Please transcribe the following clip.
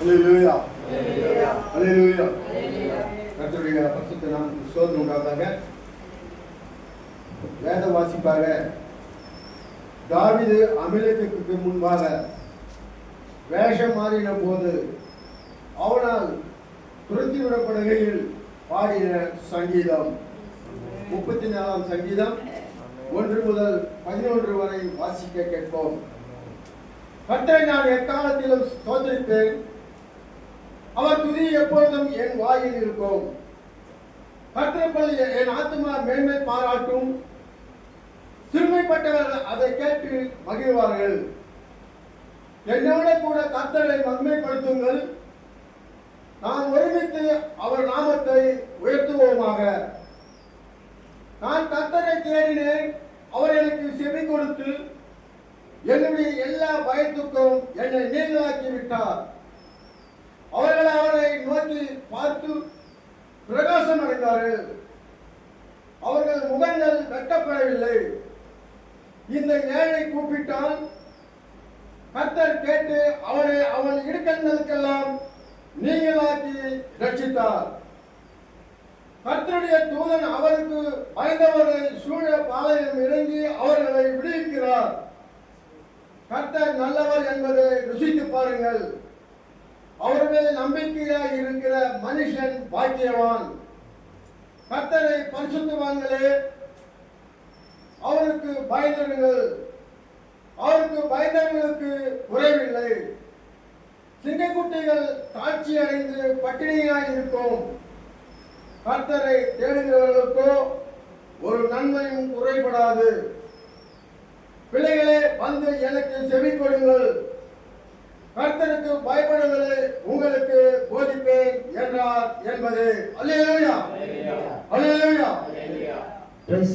அல்லேலூயா அல்லேலூயா கர்த்தருடைய பரிசுத்த நாமத்துக்கு ஸ்தோத்திரம் உண்டாவதாக. வேத வாசிப்பாக தாவீது அமிலத்துக்கு முன்பாக வேஷம் மாறின போது அவனால் துரத்தி விடப்படுகையில் பாடின சங்கீதம். முப்பத்தி நாலாம் சங்கீதம் ஒன்று முதல் பதினொன்று வரை வாசிக்க கேட்போம். கர்த்தரை நான் எக்காலத்திலும் சோதரிப்பேன் அவர் துதி எப்பொழுதும் என் வாயில் இருக்கும். கர்த்தருக்குள் என் ஆத்மா மேன்மை பாராட்டும். சிறுமைப்பட்டவர்கள் அதை கேட்டு மகிழ்வார்கள். என்னோட கூட கர்த்தரை மகிமைப்படுத்துங்கள். நான் ஒருமித்து அவர் நாமத்தை உயர்த்துவோமாக. நான் கர்த்தரை தேடினேன். அவர் எனக்கு செவி கொடுத்து என்னுடைய எல்லா பயத்துக்கும் என்னை நீங்களாக்கி விட்டார். பார்த்து பிரகாசம் அடைந்தார்கள். அவர்கள் முகங்கள் வெட்டப்படவில்லை இந்த ஏழை கூப்பிட்டால் கர்த்தர் கேட்டு அவனை அவன் இடுக்கண்களுக்கெல்லாம் நீங்களாக்கி ரட்சித்தார் கர்த்தருடைய தூதன் அவருக்கு பயந்தவரை சூழ பாளையம் இறங்கி அவர்களை விடுவிக்கிறார். கர்த்தர் நல்லவர் என்பதை ருசித்து பாருங்கள். அவர்கள் நம்பிக்கையாக நம்பிக்கையாய் இருக்கிற மனுஷன் பாக்கியவான். கர்த்தரை பரிசுத்தவான்களே அவருக்கு பயந்தவர்கள் அவருக்கு பயந்தவர்களுக்கு குறைவில்லை. சிங்கக்குட்டிகள் காட்சி அடைந்து பட்டினியாய் இருக்கும். கர்த்தரை தேடுகிறவர்களுக்கோ ஒரு நன்மையும் குறைபடாது. பிள்ளைகளே வந்து எனக்கு செவி கொடுங்கள் கர்த்தருக்கு பயப்பட என்பது அல்லேலூயா அல்லேலூயா Praise